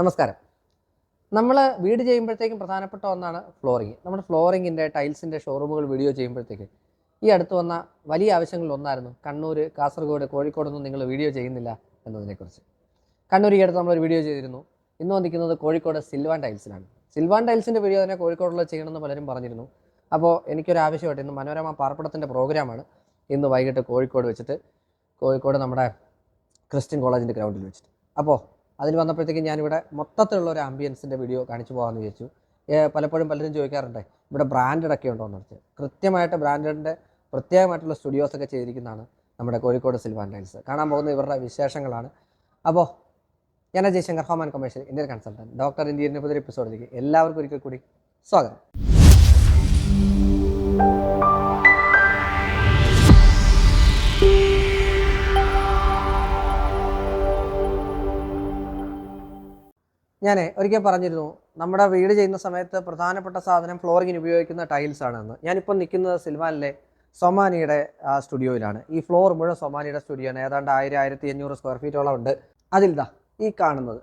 നമസ്കാരം. നമ്മൾ വീട് ചെയ്യുമ്പോഴത്തേക്കും പ്രധാനപ്പെട്ട ഒന്നാണ് ഫ്ലോറിങ്. നമ്മുടെ ഫ്ലോറിങ്ങിന്റെ ടൈൽസിന്റെ ഷോറൂമുകൾ വീഡിയോ ചെയ്യുമ്പോഴത്തേക്ക് ഈ അടുത്ത് വന്ന വലിയ ആവശ്യങ്ങളിൽ ഒന്നായിരുന്നു കണ്ണൂർ കാസർഗോഡ് കോഴിക്കോടൊന്നും നിങ്ങൾ വീഡിയോ ചെയ്യുന്നില്ല എന്നതിനെക്കുറിച്ച്. കണ്ണൂർ ഈ അടുത്ത് നമ്മളൊരു വീഡിയോ ചെയ്തിരുന്നു. ഇന്ന് വന്നിരിക്കുന്നത് കോഴിക്കോട് സിൽവാൻ ടൈൽസിലാണ്. സിൽവാൻ ടൈൽസിന്റെ വീഡിയോ തന്നെ കോഴിക്കോടുള്ള ചെയ്യണമെന്ന് പലരും പറഞ്ഞിരുന്നു. അപ്പോൾ എനിക്കൊരു ആവശ്യമായിട്ട് ഇന്ന് മനോരമ പാർപ്പിടത്തിന്റെ പ്രോഗ്രാമാണ് ഇന്ന് വൈകിട്ട് കോഴിക്കോട് വെച്ചിട്ട് കോഴിക്കോട് നമ്മുടെ ക്രിസ്ത്യൻ കോളേജിന്റെ ഗ്രൗണ്ടിൽ വെച്ചിട്ട്. അപ്പോൾ അതിൽ വന്നപ്പോഴത്തേക്കും ഞാനിവിടെ മൊത്തത്തിലുള്ള ഒരു ആംബിയൻസിന്റെ വീഡിയോ കാണിച്ചു പോകാമെന്ന് വിചാരിച്ചു. പലപ്പോഴും പലരും ചോദിക്കാറുണ്ട് ഇവിടെ ബ്രാൻഡഡ് ഒക്കെ ഉണ്ടോ എന്ന് വെച്ചാൽ കൃത്യമായിട്ട് ബ്രാൻഡഡിന്റെ പ്രത്യേകമായിട്ടുള്ള സ്റ്റുഡിയോസ് ഒക്കെ ചെയ്തിരിക്കുന്നതാണ് നമ്മുടെ കോഴിക്കോട് സിൽവാൻ ടൈൽസ് കാണാൻ പോകുന്ന ഇവരുടെ വിശേഷങ്ങളാണ്. അപ്പോൾ ഞാൻ Ajay Shankar home and commercial Indian consultant doctor ഇന്ത്യന്റെ പുതിയ എപ്പിസോഡിലേക്ക് എല്ലാവർക്കും ഒരിക്കൽ കൂടി സ്വാഗതം. ഞാൻ ഒരിക്കൽ പറഞ്ഞിരുന്നു നമ്മുടെ വീട് ചെയ്യുന്ന സമയത്ത് പ്രധാനപ്പെട്ട സാധനം ഫ്ലോറിങ്ങിന് ഉപയോഗിക്കുന്ന ടൈൽസ് ആണെന്ന്. ഞാനിപ്പോൾ നിൽക്കുന്നത് സിൽവാനിലെ സൊമാനിയുടെ സ്റ്റുഡിയോയിലാണ്. ഈ ഫ്ലോർ മുഴുവൻ സൊമാനിയുടെ സ്റ്റുഡിയോ ആണ് ഏതാണ്ട് ആയിരം ആയിരത്തി അഞ്ഞൂറ് സ്ക്വയർ ഫീറ്റോളം ഉണ്ട്. അതിൽ ദാ ഈ കാണുന്നത്.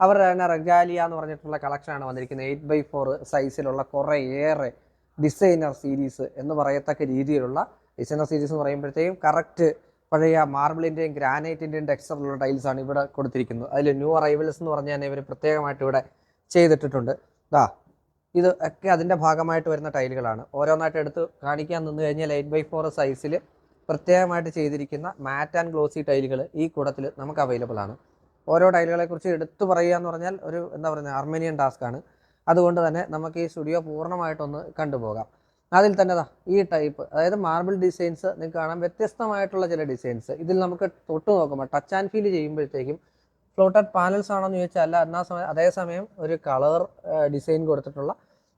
അവരുടെ തന്നെ റെഗാലിയ എന്ന് പറഞ്ഞിട്ടുള്ള കളക്ഷനാണ് വന്നിരിക്കുന്നത്. എയ്റ്റ് ബൈ ഫോർ സൈസിലുള്ള കുറേ ഏറെ ഡിസൈനർ സീരീസ് എന്ന് പറയത്തക്ക രീതിയിലുള്ള ഡിസൈനർ സീരീസ് എന്ന് പറയുമ്പോഴത്തേക്കും കറക്റ്റ് പഴയ മാർബിളിന്റെയും ഗ്രാനൈറ്റിന്റെയും ടെക്സ്ചറിലുള്ള ടൈൽസാണ് ഇവിടെ കൊടുത്തിരിക്കുന്നത്. അതിൽ ന്യൂ അറൈവൽസ് എന്ന് പറഞ്ഞാൽ ഇവർ പ്രത്യേകമായിട്ട് ഇവിടെ ചെയ്തിട്ടിട്ടുണ്ട്. ദാ ഇത് ഒക്കെ അതിന്റെ ഭാഗമായിട്ട് വരുന്ന ടൈലുകളാണ് ഓരോന്നായിട്ട് എടുത്ത് കാണിക്കാൻ നിന്ന് കഴിഞ്ഞാൽ എയ്റ്റ് ബൈ ഫോർ സൈസിൽ പ്രത്യേകമായിട്ട് ചെയ്തിരിക്കുന്ന മാറ്റ് ആൻഡ് ഗ്ലോസി ടൈലുകൾ ഈ കൂടത്തിൽ നമുക്ക് അവൈലബിൾ ആണ്. ഓരോ ടൈലുകളെക്കുറിച്ച് എടുത്തു പറയുക എന്ന് പറഞ്ഞാൽ ഒരു എന്താ പറയുന്നത് അർമേനിയൻ ടാസ്ക് ആണ്. അതുകൊണ്ട് തന്നെ നമുക്ക് ഈ സ്റ്റുഡിയോ പൂർണമായിട്ടൊന്ന് കണ്ടുപോകാം. അതിൽ തന്നെ ദാ ഈ ടൈപ്പ് അതായത് മാർബിൾ ഡിസൈൻസ് നിങ്ങൾക്ക് കാണാം. വ്യത്യസ്തമായിട്ടുള്ള ചില ഡിസൈൻസ് ഇതിൽ നമുക്ക് തൊട്ട് നോക്കുമ്പോൾ ടച്ച് ആൻഡ് ഫീൽ ചെയ്യുമ്പോഴത്തേക്കും ഫ്ലോട്ടഡ് പാനൽസ് ആണോ എന്ന് ചോദിച്ചാൽ അല്ല എന്നാ സമയം അതേസമയം ഒരു കളർ ഡിസൈൻ കൊടുത്തിട്ടുള്ള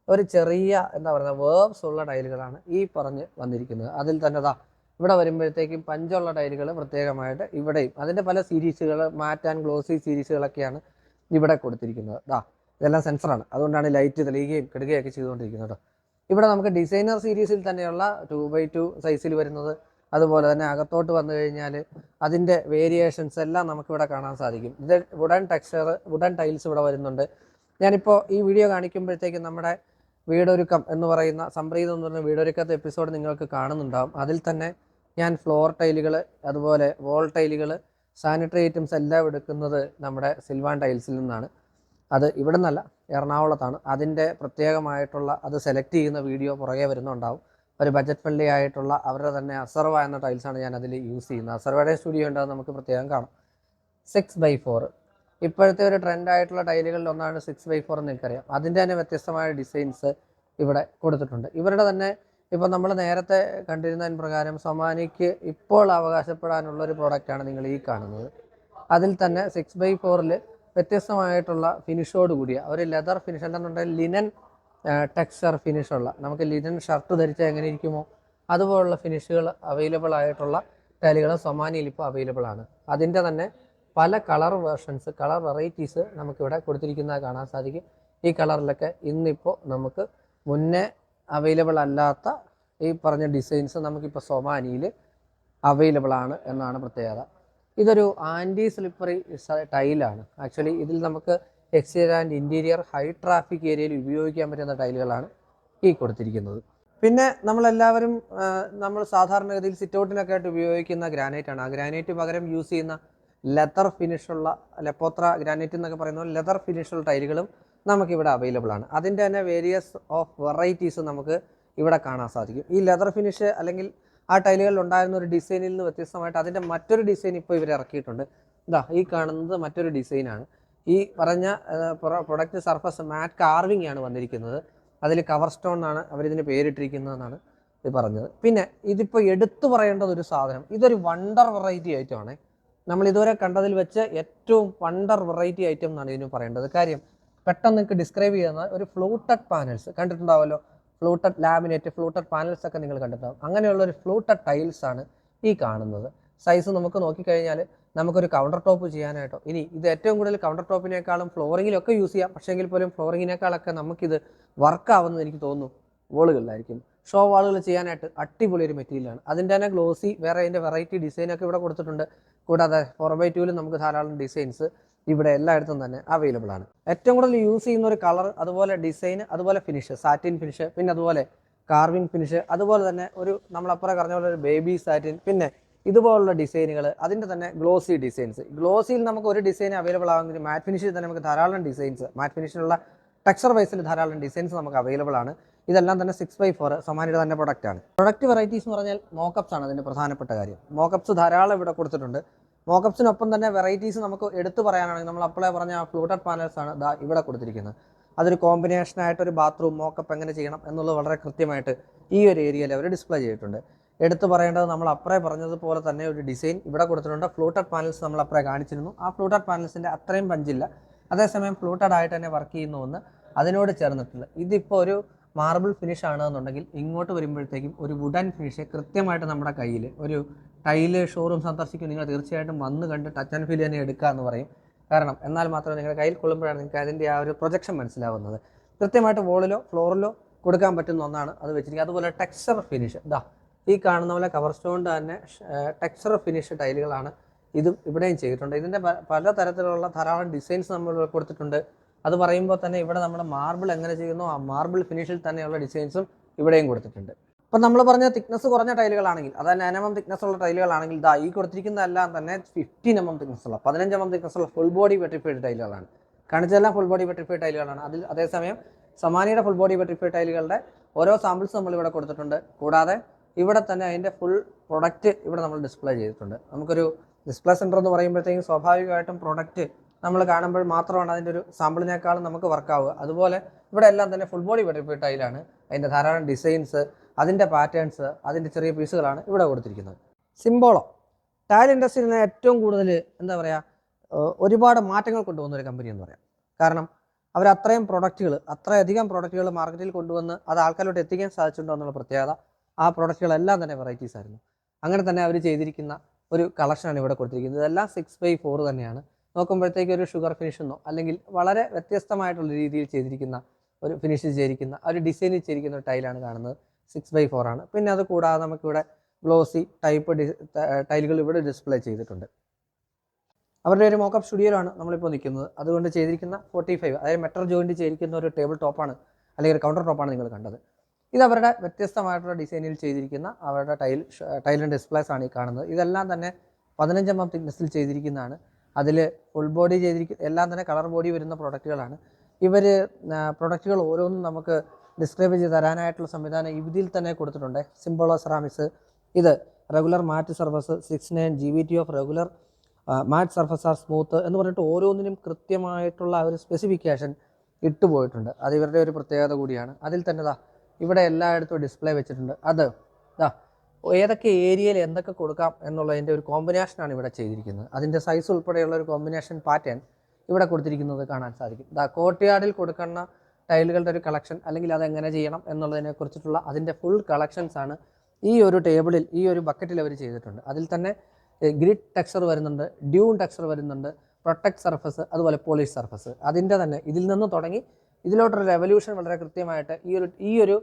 ഒരു ചെറിയ എന്താ പറയുക വേർബ്സ് ഉള്ള ടൈലുകളാണ് ഈ പറഞ്ഞ് വന്നിരിക്കുന്നത്. അതിൽ തന്നെ ദാ ഇവിടെ വരുമ്പോഴത്തേക്കും പഞ്ചുള്ള ടൈലുകൾ പ്രത്യേകമായിട്ട് ഇവിടെയും. അതിന്റെ പല സീരീസുകൾ മാറ്റ് ആൻഡ് ഗ്ലോസി സീരീസുകളൊക്കെയാണ് ഇവിടെ കൊടുത്തിരിക്കുന്നത്. ദാ ഇതെല്ലാം സെൻസറാണ് അതുകൊണ്ടാണ് ലൈറ്റ് തെളിയുകയും കിടുകയൊക്കെ ചെയ്തുകൊണ്ടിരിക്കുന്നത്. കേട്ടോ ഇവിടെ നമുക്ക് ഡിസൈനർ സീരീസിൽ തന്നെയുള്ള ടു ബൈ ടു സൈസിൽ വരുന്നത്. അതുപോലെ തന്നെ അകത്തോട്ട് വന്നു കഴിഞ്ഞാൽ അതിന്റെ വേരിയേഷൻസ് എല്ലാം നമുക്കിവിടെ കാണാൻ സാധിക്കും. ഇത് വുഡൻ ടെക്സ്ചർ വുഡൻ ടൈൽസ് ഇവിടെ വരുന്നുണ്ട്. ഞാനിപ്പോൾ ഈ വീഡിയോ കാണിക്കുമ്പോഴത്തേക്കും നമ്മുടെ വീടൊരുക്കം എന്ന് പറയുന്ന സംപ്രീതം എന്ന് പറയുന്ന വീടൊരുക്കത്തെ എപ്പിസോഡ് നിങ്ങൾക്ക് കാണുന്നുണ്ടാവും. അതിൽ തന്നെ ഞാൻ ഫ്ലോർ ടൈലുകൾ അതുപോലെ വോൾ ടൈലുകൾ സാനിറ്ററി ഐറ്റംസ് എല്ലാം എടുക്കുന്നത് നമ്മുടെ സിൽവാൻ ടൈൽസിൽ നിന്നാണ്. അത് ഇവിടെ നിന്നല്ല എറണാകുളത്താണ്. അതിന്റെ പ്രത്യേകമായിട്ടുള്ള അത് സെലക്ട് ചെയ്യുന്ന വീഡിയോ പുറകെ വരുന്നുണ്ടാവും. ഒരു ബജറ്റ് ഫ്രണ്ട്ലി ആയിട്ടുള്ള അവരുടെ തന്നെ അസർവ എന്ന ടൈൽസാണ് ഞാൻ അതിൽ യൂസ് ചെയ്യുന്നത്. അസർവയുടെ സ്റ്റുഡിയോ ഉണ്ടാകും നമുക്ക് പ്രത്യേകം കാണാം. സിക്സ് ബൈ ഫോർ ഇപ്പോഴത്തെ ഒരു ട്രെൻഡ് ആയിട്ടുള്ള ടൈലുകളിൽ ഒന്നാണ് സിക്സ് ബൈ ഫോർ എന്ന് എനിക്കറിയാം. അതിന്റെ തന്നെ വ്യത്യസ്തമായ ഡിസൈൻസ് ഇവിടെ കൊടുത്തിട്ടുണ്ട്. ഇവരുടെ തന്നെ ഇപ്പോൾ നമ്മൾ നേരത്തെ കണ്ടിരുന്നതിന് പ്രകാരം സൊമാനിക്ക് ഇപ്പോൾ അവകാശപ്പെടാനുള്ള ഒരു പ്രോഡക്റ്റാണ് നിങ്ങൾ ഈ കാണുന്നത്. അതിൽ തന്നെ സിക്സ് ബൈ ഫോറിൽ വ്യത്യസ്തമായിട്ടുള്ള ഫിനിഷോട് കൂടിയ ഒരു ലെതർ ഫിനിഷ് അല്ലെന്നുണ്ടെങ്കിൽ ലിനൻ ടെക്സ്ചർ ഫിനിഷുള്ള നമുക്ക് ലിനൻ ഷർട്ട് ധരിച്ചാൽ എങ്ങനെ ഇരിക്കുമോ? അതുപോലുള്ള ഫിനിഷുകൾ അവൈലബിൾ ആയിട്ടുള്ള ടൈലുകൾ സൊമാനിയിൽ ഇപ്പോൾ അവൈലബിൾ ആണ്. അതിന്റെ തന്നെ പല കളർ വേർഷൻസ് കളർ വെറൈറ്റീസ് നമുക്കിവിടെ കൊടുത്തിരിക്കുന്നത് കാണാൻ സാധിക്കും. ഈ കളറിലൊക്കെ ഇന്നിപ്പോൾ നമുക്ക് മുന്നേ അവൈലബിൾ അല്ലാത്ത ഈ പറഞ്ഞ ഡിസൈൻസ് നമുക്കിപ്പോൾ സൊമാനിയിൽ അവൈലബിൾ ആണ് എന്നാണ് പ്രത്യേകത. ഇതൊരു ആന്റി സ്ലിപ്പറി ടൈലാണ്. ആക്ച്വലി ഇതിൽ നമുക്ക് exterior and interior high traffic ഏരിയയിൽ ഉപയോഗിക്കാൻ പറ്റുന്ന ടൈലുകളാണ് ഈ കൊടുത്തിരിക്കുന്നത്. പിന്നെ നമ്മളെല്ലാവരും നമ്മൾ സാധാരണഗതിയിൽ സിറ്റൗട്ടിനൊക്കെ ആയിട്ട് ഉപയോഗിക്കുന്ന ഗ്രാനൈറ്റ് ആണ്. ആ ഗ്രാനൈറ്റ് പകരം യൂസ് ചെയ്യുന്ന ലെതർ ഫിനിഷുള്ള ലെപ്പോത്ര ഗ്രാനൈറ്റ് എന്നൊക്കെ പറയുന്ന ലെതർ ഫിനിഷുള്ള ടൈലുകളും നമുക്കിവിടെ അവൈലബിൾ ആണ്. അതിന്റെ തന്നെ വേരിയസ് ഓഫ് വെറൈറ്റീസ് നമുക്ക് ഇവിടെ കാണാൻ സാധിക്കും. ഈ ലെതർ ഫിനിഷ് അല്ലെങ്കിൽ ആ ടൈലുകളിൽ ഉണ്ടായിരുന്ന ഒരു ഡിസൈനിൽ നിന്ന് വ്യത്യസ്തമായിട്ട് അതിന്റെ മറ്റൊരു ഡിസൈൻ ഇപ്പോൾ ഇവർ ഇറക്കിയിട്ടുണ്ട്. ഇതാ ഈ കാണുന്നത് മറ്റൊരു ഡിസൈനാണ്. ഈ പറഞ്ഞ പ്രൊഡക്റ്റ് സർഫസ് മാറ്റ് കാർവിംഗ് ആണ് വന്നിരിക്കുന്നത്. അതിൽ കവർ സ്റ്റോൺ എന്നാണ് അവരിതിന് പേരിട്ടിരിക്കുന്നതെന്നാണ് ഇത് പറഞ്ഞത്. പിന്നെ ഇതിപ്പോൾ എടുത്തു പറയേണ്ടത് ഒരു സാധനം. ഇതൊരു വണ്ടർ വെറൈറ്റി ഐറ്റമാണ് നമ്മൾ ഇതുവരെ കണ്ടതിൽ വെച്ച് ഏറ്റവും വണ്ടർ വെറൈറ്റി ഐറ്റം എന്നാണ് ഇതിന് പറയേണ്ടത്. കാര്യം പെട്ടെന്ന് നിങ്ങൾക്ക് ഡിസ്ക്രൈബ് ചെയ്യുന്ന ഒരു ഫ്ലൂട്ടഡ് പാനൽസ് കണ്ടിട്ടുണ്ടാവുമല്ലോ. ഫ്ലൂട്ടഡ് ലാമിനേറ്റ് ഫ്ലൂട്ടഡ് പാനൽസ് ഒക്കെ നിങ്ങൾ കണ്ടിട്ടുണ്ടാവും അങ്ങനെയുള്ള ഒരു ഫ്ലൂട്ടഡ് ടൈൽസ് ആണ് ഈ കാണുന്നത്. സൈസ് നമുക്ക് നോക്കിക്കഴിഞ്ഞാൽ നമുക്കൊരു കൗണ്ടർ ടോപ്പ് ചെയ്യാനായിട്ടോ. ഇനി ഇത് ഏറ്റവും കൂടുതൽ കൗണ്ടർ ടോപ്പിനേക്കാളും ഫ്ലോറിങ്ങിലൊക്കെ യൂസ് ചെയ്യാം. പക്ഷേ എങ്കിൽ പോലും ഫ്ലോറിങ്ങിനേക്കാളൊക്കെ നമുക്കിത് വർക്ക് ആവുമെന്ന് എനിക്ക് തോന്നുന്നു വോളുകളിലായിരിക്കും. ഷോ വാളുകൾ ചെയ്യാനായിട്ട് അടിപൊളി ഒരു മെറ്റീരിയലാണ് അതിന്റെ തന്നെ ഗ്ലോസി വേറെ അതിന്റെ വെറൈറ്റി ഡിസൈനൊക്കെ ഇവിടെ കൊടുത്തിട്ടുണ്ട്. കൂടാതെ ഫോർ ബൈ ടൂവിൽ നമുക്ക് ധാരാളം ഡിസൈൻസ് ഇവിടെ എല്ലായിടത്തും തന്നെ അവൈലബിൾ ആണ്. ഏറ്റവും കൂടുതൽ യൂസ് ചെയ്യുന്ന ഒരു കളർ അതുപോലെ ഡിസൈൻ അതുപോലെ ഫിനിഷ് സാറ്റിൻ ഫിനിഷ് പിന്നെ അതുപോലെ കാർവിംഗ് ഫിനിഷ് അതുപോലെ തന്നെ ഒരു നമ്മളപ്പുറം പറഞ്ഞ പോലെ ഒരു ബേബി സാറ്റിൻ പിന്നെ ഇതുപോലുള്ള ഡിസൈനുകൾ അതിന്റെ തന്നെ ഗ്ലോസി ഡിസൈൻസ് ഗ്ലോസിയിൽ നമുക്ക് ഒരു ഡിസൈൻ അവൈലബിൾ ആകുമെങ്കിൽ മാറ്റ് ഫിനിഷിൽ തന്നെ നമുക്ക് ധാരാളം ഡിസൈൻസ് മാറ്റ് ഫിനിഷിലുള്ള ടെക്സ്ചർ വൈസിൽ ധാരാളം ഡിസൈൻസ് നമുക്ക് അവൈലബിൾ ആണ്. ഇതെല്ലാം തന്നെ സിക്സ് ബൈ ഫോർ സമാനിയുടെ തന്നെ പ്രൊഡക്റ്റ് ആണ്. പ്രൊഡക്റ്റ് വെറൈറ്റീസ് എന്ന് പറഞ്ഞാൽ മോക്കപ്സ് ആണ് അതിന്റെ പ്രധാനപ്പെട്ട കാര്യം. മോക്കപ്സ് ധാരാളം ഇവിടെ കൊടുത്തിട്ടുണ്ട്. മോക്കപ്സിനൊപ്പം തന്നെ വെറൈറ്റീസ് നമുക്ക് എടുത്തു പറയാനാണെങ്കിൽ നമ്മൾ അപ്പോഴേ പറഞ്ഞ ഫ്ലൂട്ടഡ് പാനൽസ് ആണ് ദാ ഇവിടെ കൊടുത്തിരിക്കുന്നത്. അതൊരു കോമ്പിനേഷൻ ആയിട്ട് ഒരു ബാത്റൂം മോക്കപ്പ് എങ്ങനെ ചെയ്യണം എന്നുള്ളത് വളരെ കൃത്യമായിട്ട് ഈ ഒരു ഏരിയയിൽ അവർ ഡിസ്പ്ലേ ചെയ്തിട്ടുണ്ട്. എടുത്തു പറയേണ്ടത് നമ്മൾ അപ്പറേ പറഞ്ഞതുപോലെ തന്നെ ഒരു ഡിസൈൻ ഇവിടെ കൊടുത്തിട്ടുണ്ട്. ഫ്ലൂട്ടഡ് പാനൽസ് നമ്മൾ അപ്പറേ കാണിച്ചിരുന്നു. ആ ഫ്ലൂട്ടഡ് പാനൽസിന്റെ അത്രയും പഞ്ചില്ല. അതേസമയം ഫ്ലൂട്ടഡ് ആയിട്ട് തന്നെ വർക്ക് ചെയ്യുന്നു എന്ന് അതിനോട് ചേർന്നിട്ടുള്ള ഇതിപ്പോൾ ഒരു മാർബിൾ ഫിനിഷ് ആണെന്നുണ്ടെങ്കിൽ ഇങ്ങോട്ട് വരുമ്പോഴത്തേക്കും ഒരു വുഡൻ ഫിനിഷ് കൃത്യമായിട്ട് നമ്മുടെ കയ്യിൽ ഒരു ടൈൽ ഷോറൂം സന്ദർശിക്കും. നിങ്ങൾ തീർച്ചയായിട്ടും വന്ന് കണ്ട് ടച്ച് ആൻഡ് ഫീൽ തന്നെ എടുക്കുക എന്ന് പറയും. കാരണം എന്നാൽ മാത്രമേ നിങ്ങളുടെ കയ്യിൽ കൊള്ളുമ്പോഴാണ് നിങ്ങൾക്ക് അതിന്റെ ആ ഒരു പ്രൊജക്ഷൻ മനസ്സിലാവുന്നത്. കൃത്യമായിട്ട് വോളിലോ ഫ്ലോറിലോ കൊടുക്കാൻ പറ്റുന്ന ഒന്നാണ് അത് വെച്ചിരിക്കുക അതുപോലെ ടെക്സ്ചർ ഫിനിഷ് ഇതാ ഈ കാണുന്ന പോലെ കവർ സ്റ്റോണിന്റെ തന്നെ ടെക്സ്ചർ ഫിനിഷ് ടൈലുകളാണ് ഇതും ഇവിടെയും ചെയ്തിട്ടുണ്ട്. ഇതിന്റെ പല തരത്തിലുള്ള ധാരാളം ഡിസൈൻസ് നമ്മൾ കൊടുത്തിട്ടുണ്ട്. അത് പറയുമ്പോൾ തന്നെ ഇവിടെ നമ്മുടെ മാർബിൾ എങ്ങനെ ചെയ്യുന്നു? ആ മാർബിൾ ഫിനിഷിൽ തന്നെയുള്ള ഡിസൈൻസും ഇവിടെയും കൊടുത്തിട്ടുണ്ട്. ഇപ്പം നമ്മൾ പറഞ്ഞ തിക്നസ് കുറഞ്ഞ ടൈലുകളാണെങ്കിൽ അതായത് നയൻ എം എം തിക്നസ് ഉള്ള ടൈലുകളാണെങ്കിൽ ഇതാ ഈ കൊടുത്തിരിക്കുന്നതെല്ലാം തന്നെ ഫിഫ്റ്റീൻ എം എം തിക്നസ് ഉള്ള പതിനഞ്ച് എം എം തിക്നസ് ഉള്ള ഫുൾ ബോഡി വെട്രിഫൈഡ് ടൈലുകളാണ്. കാണിച്ചതെല്ലാം ഫുൾ ബോഡി വെട്രിഫൈഡ് ടൈലുകളാണ്. അതിൽ അതേസമയം സമാനിയുടെ ഫുൾ ബോഡി വെട്രിഫൈഡ് ടൈലുകളുടെ ഓരോ സാമ്പിൾസ് നമ്മൾ ഇവിടെ കൊടുത്തിട്ടുണ്ട്. കൂടാതെ ഇവിടെ തന്നെ അതിന്റെ ഫുൾ പ്രൊഡക്റ്റ് ഇവിടെ നമ്മൾ ഡിസ്പ്ലേ ചെയ്തിട്ടുണ്ട്. നമുക്കൊരു ഡിസ്പ്ലേ സെന്റർ എന്ന് പറയുമ്പോഴത്തേക്കും സ്വാഭാവികമായിട്ടും പ്രൊഡക്റ്റ് നമ്മൾ കാണുമ്പോൾ മാത്രമാണ് അതിന്റെ ഒരു സാമ്പിളിനേക്കാളും നമുക്ക് വർക്കാവുക അതുപോലെ ഇവിടെ എല്ലാം തന്നെ ഫുൾ ബോഡി വെട്രിഫൈഡ് ടൈലാണ്. അതിന്റെ ധാരാളം ഡിസൈൻസ് അതിന്റെ പാറ്റേൺസ് അതിന്റെ ചെറിയ പീസുകളാണ് ഇവിടെ കൊടുത്തിരിക്കുന്നത്. സിംബോളോ ടൈൽ ഇൻഡസ്ട്രിയിൽ ഏറ്റവും കൂടുതൽ എന്താ പറയുക ഒരുപാട് മാറ്റങ്ങൾ കൊണ്ടുവന്ന ഒരു കമ്പനി എന്ന് പറയാം. കാരണം അവർ അത്രയും പ്രൊഡക്റ്റുകൾ അത്രയധികം പ്രൊഡക്റ്റുകൾ മാർക്കറ്റിൽ കൊണ്ടുവന്ന് അത് ആൾക്കാരോട്ട് എത്തിക്കാൻ സാധിച്ചിട്ടുണ്ടോ എന്നുള്ള പ്രത്യേകത ആ പ്രൊഡക്റ്റുകളെല്ലാം തന്നെ വെറൈറ്റീസ് ആയിരുന്നു. അങ്ങനെ തന്നെ അവർ ചെയ്തിരിക്കുന്ന ഒരു കളക്ഷനാണ് ഇവിടെ കൊടുത്തിരിക്കുന്നത്. ഇതെല്ലാം സിക്സ് ബൈ ഫോർ തന്നെയാണ്. നോക്കുമ്പോഴത്തേക്ക് ഒരു ഷുഗർ ഫിനിഷ് എന്നോ അല്ലെങ്കിൽ വളരെ വ്യത്യസ്തമായിട്ടുള്ള രീതിയിൽ ചെയ്തിരിക്കുന്ന ഒരു ഫിനിഷ് ചെയ്തിരിക്കുന്ന ഒരു ഡിസൈനിൽ ചെയ്തിരിക്കുന്ന ഒരു ടൈലാണ് കാണുന്നത്. സിക്സ് ബൈ ഫോർ ആണ്. പിന്നെ അത് കൂടാതെ നമുക്കിവിടെ ഗ്ലോസി ടൈപ്പ് ടൈലുകൾ ഇവിടെ ഡിസ്പ്ലേ ചെയ്തിട്ടുണ്ട്. അവരുടെ ഒരു മോക്കപ്പ് സ്റ്റുഡിയോയിലാണ് നമ്മളിപ്പോൾ നിൽക്കുന്നത്. അതുകൊണ്ട് ചെയ്തിരിക്കുന്ന ഫോർട്ടി ഫൈവ് അതായത് മെറ്റർ ജോയിന്റ് ചെയ്തിരിക്കുന്ന ഒരു ടേബിൾ ടോപ്പാണ് അല്ലെങ്കിൽ ഒരു കൗണ്ടർ ടോപ്പാണ് നിങ്ങൾ കണ്ടത്. ഇത് അവരുടെ വ്യത്യസ്തമായിട്ടുള്ള ഡിസൈനിൽ ചെയ്തിരിക്കുന്ന അവരുടെ ടൈൽ ടൈലിന്റെ ഡിസ്പ്ലേസ് ആണ് ഈ കാണുന്നത്. ഇതെല്ലാം തന്നെ പതിനഞ്ച് എം തിക്നെസ്സിൽ ചെയ്തിരിക്കുന്നതാണ്. അതിൽ ഫുൾ ബോഡി ചെയ്തിരിക്കുന്ന എല്ലാം തന്നെ കളർ ബോഡി വരുന്ന പ്രൊഡക്റ്റുകളാണ് ഇവർ പ്രൊഡക്റ്റുകൾ ഓരോന്നും നമുക്ക് ഡിസ്ക്രൈബ് ചെയ്ത് തരാനായിട്ടുള്ള സംവിധാനം ഇതിൽ തന്നെ കൊടുത്തിട്ടുണ്ട്. സിംബോളോ സെറാമിക്സ് ഇത് regular matt surface six nine G B T of regular matt surface or smooth എന്ന് പറഞ്ഞിട്ട് ഓരോന്നിനും കൃത്യമായിട്ടുള്ള ഒരു സ്പെസിഫിക്കേഷൻ ഇട്ടുപോയിട്ടുണ്ട് അത് ഇവരുടെ ഒരു പ്രത്യേകത കൂടിയാണ്. അതിൽ തന്നെ ദാ ഇവിടെ എല്ലായിടത്തും ഡിസ്പ്ലേ വെച്ചിട്ടുണ്ട്. അത് ദാ ഏതൊക്കെ ഏരിയയിൽ എന്തൊക്കെ കൊടുക്കാം എന്നുള്ളതിന്റെ ഒരു കോമ്പിനേഷനാണ് ഇവിടെ ചെയ്തിരിക്കുന്നത്. അതിന്റെ സൈസ് ഉൾപ്പെടെയുള്ള ഒരു കോമ്പിനേഷൻ പാറ്റേൺ ഇവിടെ കൊടുത്തിരിക്കുന്നത് കാണാൻ സാധിക്കും. ദാ കോർട്ട്യാർഡിൽ കൊടുക്കുന്ന ടൈലുകളുടെ ഒരു കളക്ഷൻ അല്ലെങ്കിൽ അത് എങ്ങനെ ചെയ്യണം എന്നുള്ളതിനെ കുറിച്ചിട്ടുള്ള അതിന്റെ ഫുൾ കളക്ഷൻസ് ആണ് ഈ ഒരു ടേബിളിൽ ഈ ഒരു ബക്കറ്റിൽ അവർ ചെയ്തിട്ടുണ്ട്. അതിൽ തന്നെ ഗ്രിഡ് ടെക്സ്ചർ വരുന്നുണ്ട് ഡ്യൂൺ ടെക്സ്ചർ വരുന്നുണ്ട് പ്രൊട്ടക്ട് സർഫസ് അതുപോലെ പോളിഷ് സർഫസ് അതിന്റെ തന്നെ ഇതിൽ നിന്ന് തുടങ്ങി ഇതിലോട്ടൊരു റെവല്യൂഷൻ വളരെ കൃത്യമായിട്ട് ഈ ഒരു ഈ ഒരു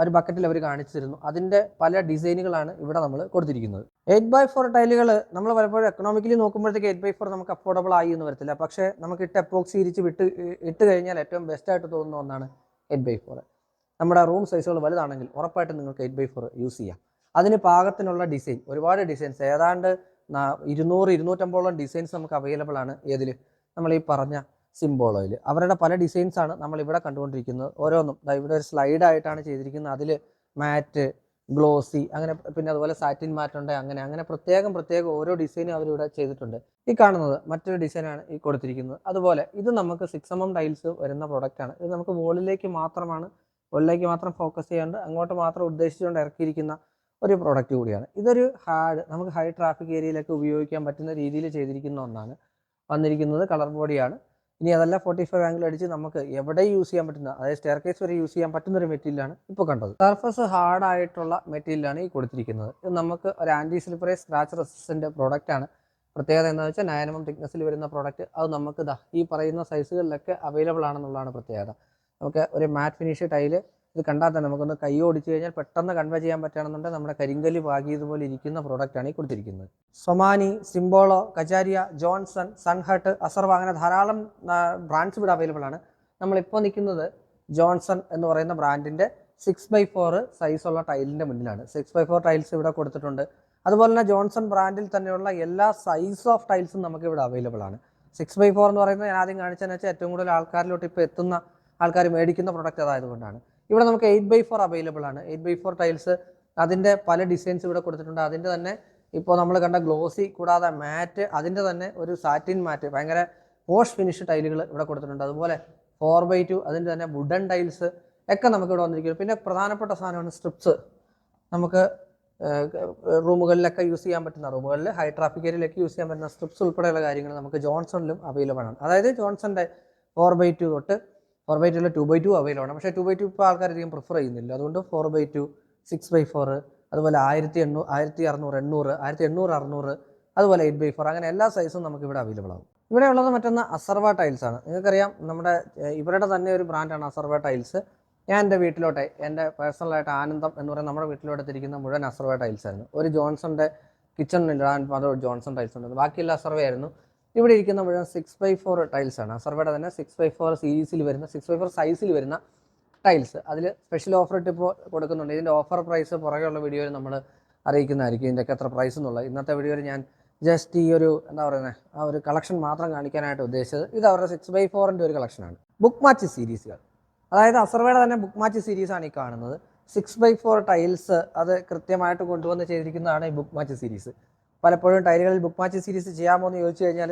ഒരു ബക്കറ്റിൽ അവർ കാണിച്ചു തരുന്നു അതിന്റെ പല ഡിസൈനുകളാണ് ഇവിടെ നമ്മൾ കൊടുത്തിരിക്കുന്നത്. എയ്റ്റ് ബൈ ഫോർ ടൈലുകൾ നമ്മൾ പലപ്പോഴും എക്കണോമിക്കലി നോക്കുമ്പോഴത്തേക്ക് എയ്റ്റ് ബൈ ഫോർ നമുക്ക് അഫോർഡബിൾ ആയി എന്ന് വരത്തില്ല. പക്ഷേ നമുക്ക് ഇട്ട് എപ്പോക്സി ഇരിച്ച് വിട്ട് ഇട്ട് കഴിഞ്ഞാൽ ഏറ്റവും ബെസ്റ്റ് ആയിട്ട് തോന്നുന്ന ഒന്നാണ് എയ്റ്റ് ബൈ ഫോർ നമ്മുടെ റൂം സൈസുകൾ വലുതാണെങ്കിൽ ഉറപ്പായിട്ടും നിങ്ങൾക്ക് എയ്റ്റ് ബൈ ഫോർ യൂസ് ചെയ്യാം. അതിന് പാകത്തിനുള്ള ഡിസൈൻ ഒരുപാട് ഡിസൈൻസ് ഏതാണ്ട് ഇരുന്നൂറ് ഇരുന്നൂറ്റമ്പതോളം ഡിസൈൻസ് നമുക്ക് അവൈലബിൾ ആണ്. ഏതിൽ നമ്മൾ ഈ പറഞ്ഞ സിംബോളോയിൽ അവരുടെ പല ഡിസൈൻസാണ് നമ്മൾ ഇവിടെ കണ്ടുകൊണ്ടിരിക്കുന്നത്. ഓരോന്നും. ഇവിടെ ഒരു സ്ലൈഡ് ആയിട്ടാണ് ചെയ്തിരിക്കുന്നത്. അതിൽ മാറ്റ് ഗ്ലോസി അങ്ങനെ പിന്നെ അതുപോലെ സാറ്റിൻ മാറ്റുണ്ട് അങ്ങനെ. അങ്ങനെ പ്രത്യേകം പ്രത്യേകം ഓരോ ഡിസൈനും അവരിവിടെ ചെയ്തിട്ടുണ്ട്. ഈ കാണുന്നത് മറ്റൊരു ഡിസൈനാണ് ഈ കൊടുത്തിരിക്കുന്നത്. അതുപോലെ ഇത് നമുക്ക് സിക്സ് എം എം ടൈൽസ് വരുന്ന പ്രൊഡക്റ്റാണ് ഇത് നമുക്ക് വോളിലേക്ക് മാത്രമാണ് വോളിലേക്ക് മാത്രം ഫോക്കസ് ചെയ്യാണ്ട് അങ്ങോട്ട് മാത്രം ഉദ്ദേശിച്ചുകൊണ്ട് ഇറക്കിയിരിക്കുന്ന ഒരു പ്രോഡക്റ്റ് കൂടിയാണ്. ഇതൊരു ഹാർഡ് നമുക്ക് ഹൈ ട്രാഫിക് ഏരിയയിലൊക്കെ ഉപയോഗിക്കാൻ പറ്റുന്ന രീതിയിൽ ചെയ്തിരിക്കുന്ന ഒന്നാണ്. വന്നിരിക്കുന്നത് കളർ ബോഡിയാണ് ഇനി അതല്ല ഫോർട്ടി ഫൈവ് ആംഗിൾ അടിച്ച് നമുക്ക് എവിടെ യൂസ് ചെയ്യാൻ പറ്റുന്ന അതായത് സ്റ്റെയർകേസ് വരെ യൂസ് ചെയ്യാൻ പറ്റുന്ന ഒരു മെറ്റീരിയലാണ് ഇപ്പോൾ കണ്ടത്. സർഫസ് ഹാർഡ് ആയിട്ടുള്ള മെറ്റീരിയലാണ് ഈ കൊടുത്തിരിക്കുന്നത്. ഇത് നമുക്ക് ഒരു anti slippery scratch resistant product ആണ്. പ്രത്യേകത എന്താണെന്ന് വെച്ചാൽ നയൻ എം തിക്നെസ്സിൽ വരുന്ന പ്രോഡക്റ്റ് അത് നമുക്ക് ഈ പറയുന്ന സൈസുകളിലൊക്കെ അവൈലബിൾ ആണെന്നുള്ളതാണ് പ്രത്യേകത. നമുക്ക് ഒരു മാറ്റ് ഫിനിഷ് ടൈൽ ഇത് കണ്ടാൽ തന്നെ നമുക്കൊന്ന് കൈ ഓടിച്ചു കഴിഞ്ഞാൽ പെട്ടെന്ന് കൺവേ ചെയ്യാൻ പറ്റുകയാണെന്നുണ്ടെങ്കിൽ നമ്മുടെ കരിങ്കൽ പാകിയതുപോലെ ഇരിക്കുന്ന പ്രോഡക്റ്റാണ് ഈ കൊടുത്തിരിക്കുന്നത്. സൊമാനി സിംബോളോ കജാരിയ ജോൺസൺ സൺഹട്ട് അസർവ അങ്ങനെ ധാരാളം ബ്രാൻഡ്സ് ഇവിടെ അവൈലബിൾ ആണ്. നമ്മളിപ്പോൾ നിൽക്കുന്നത് ജോൺസൺ എന്ന് പറയുന്ന ബ്രാൻഡിന്റെ സിക്സ് ബൈ ഫോർ സൈസുള്ള ടൈലിന്റെ മുന്നിലാണ്. സിക്സ് ബൈ ഫോർ ടൈൽസ് ഇവിടെ കൊടുത്തിട്ടുണ്ട്. അതുപോലെ തന്നെ ജോൺസൺ ബ്രാൻഡിൽ തന്നെയുള്ള എല്ലാ സൈസ് ഓഫ് ടൈൽസും നമുക്ക് ഇവിടെ അവൈലബിൾ ആണ്. സിക്സ് ബൈ ഫോർ എന്ന് പറയുന്നത് ഞാൻ ആദ്യം കാണിച്ചതെന്ന് വെച്ചാൽ ഏറ്റവും കൂടുതൽ ആൾക്കാരിലോട്ട് ഇപ്പോൾ എത്തുന്ന ആൾക്കാർ മേടിക്കുന്ന പ്രൊഡക്റ്റ് അതായതുകൊണ്ടാണ് ഇവിടെ നമുക്ക് എയ്റ്റ് ബൈ ഫോർ അവൈലബിൾ ആണ്. എയ്റ്റ് ബൈ ഫോർ ടൈൽസ് അതിന്റെ പല ഡിസൈൻസ് ഇവിടെ കൊടുത്തിട്ടുണ്ട്. അതിന്റെ തന്നെ ഇപ്പോൾ നമ്മൾ കണ്ട ഗ്ലോസി കൂടാതെ മാറ്റ് അതിന്റെ തന്നെ ഒരു സാറ്റിൻ മാറ്റ് ഭയങ്കര പോഷ് ഫിനിഷ് ടൈലുകൾ ഇവിടെ കൊടുത്തിട്ടുണ്ട്. അതുപോലെ ഫോർ ബൈ ടു അതിന്റെ തന്നെ വുഡൻ ടൈൽസ് ഒക്കെ നമുക്ക് ഇവിടെ വന്നിരിക്കുന്നു. പിന്നെ പ്രധാനപ്പെട്ട സാധനമാണ് സ്ട്രിപ്സ് നമുക്ക് റൂമുകളിലൊക്കെ യൂസ് ചെയ്യാൻ പറ്റുന്ന റൂമുകളിൽ ഹൈ ട്രാഫിക് ഏരിയയിലൊക്കെ യൂസ് ചെയ്യാൻ പറ്റുന്ന സ്ട്രിപ്സ് ഉൾപ്പെടെയുള്ള കാര്യങ്ങൾ നമുക്ക് ജോൺസണിലും അവൈലബിൾ ആണ്. അതായത് ജോൺസന്റെ ഫോർ ബൈ ടു തൊട്ട് ഫോർ ബൈ ടുള്ള ടു ബൈ ടു അവൈലബിൾ ആണ്. പക്ഷേ ടു ബൈ ടു ഇപ്പോൾ ആൾക്കാർ അധികം പ്രിഫർ ചെയ്യുന്നില്ല. അതുകൊണ്ട് four by two six by four അതുപോലെ ആയിരത്തി എണ്ണൂറ് ആയിരത്തി അറുന്നൂറ് എണ്ണൂറ് ആയിരത്തി എണ്ണൂറ് അറുന്നൂറ് അതുപോലെ എയ്റ്റ് ബൈ ഫോർ അങ്ങനെ എല്ലാ സൈസും നമുക്ക് ഇവിടെ അവൈലബിൾ ആകും ഇവിടെ ഉള്ളത് മറ്റൊന്ന് അസർവ ടൈൽസ് ആണ്. നിങ്ങൾക്കറിയാം നമ്മുടെ ഇവരുടെ തന്നെ ഒരു ബ്രാൻഡാണ് അസർവ ടൈൽസ് ഞാൻ എന്റെ വീട്ടിലോട്ടെ എന്റെ പേഴ്സണലായിട്ട് ആനന്ദം എന്ന് പറയുന്ന നമ്മുടെ വീട്ടിലോട്ട് തിരിക്കുന്ന മുഴുവൻ അസർവ ടൈൽസ് ആയിരുന്നു. ഒരു ജോൺസന്റെ കിച്ചൺ ഇടാൻ അത് ജോൺസൺ ടൈൽസ് ഉണ്ടായിരുന്നു ബാക്കിയെല്ലാം അസർവ ആയിരുന്നു ഇവിടെ ഇരിക്കുന്ന മുഴുവൻ സിക്സ് ബൈ ഫോർ ടൈൽസ് ആണ്. അസർവയുടെ തന്നെ സിക്സ് ബൈ ഫോർ സീരീസിൽ വരുന്ന സിക്സ് ബൈ ഫോർ സൈസിൽ വരുന്ന ടൈൽസ് അതിൽ സ്പെഷ്യൽ ഓഫർ ഇട്ട് ഇപ്പോൾ കൊടുക്കുന്നുണ്ട്. ഇതിന്റെ ഓഫർ പ്രൈസ് പുറകെയുള്ള വീഡിയോയിൽ നമ്മൾ അറിയിക്കുന്നതായിരിക്കും ഇതിന്റെയൊക്കെ എത്ര പ്രൈസ് എന്നുള്ളത്. ഇന്നത്തെ വീഡിയോയിൽ ഞാൻ ജസ്റ്റ് ഈ ഒരു എന്താ പറയുന്നത് ആ ഒരു കളക്ഷൻ മാത്രം കാണിക്കാനായിട്ട് ഉദ്ദേശിച്ചത് ഇത് അവരുടെ സിക്സ് ബൈ ഫോറിന്റെ ഒരു കളക്ഷനാണ് ബുക്ക് മാച്ച് സീരീസുകൾ അതായത് അസർവയുടെ തന്നെ ബുക്ക് മാച്ച് സീരീസാണ് ഈ കാണുന്നത്. സിക്സ് ബൈ ഫോർ ടൈൽസ് അത് കൃത്യമായിട്ട് കൊണ്ടുവന്ന് ചെയ്തിരിക്കുന്നതാണ് ഈ ബുക്ക് മാച്ച് സീരീസ് പലപ്പോഴും ടൈലുകളിൽ ബുക്ക് മാച്ച് സീരീസ് ചെയ്യാമോ എന്ന് ചോദിച്ചു കഴിഞ്ഞാൽ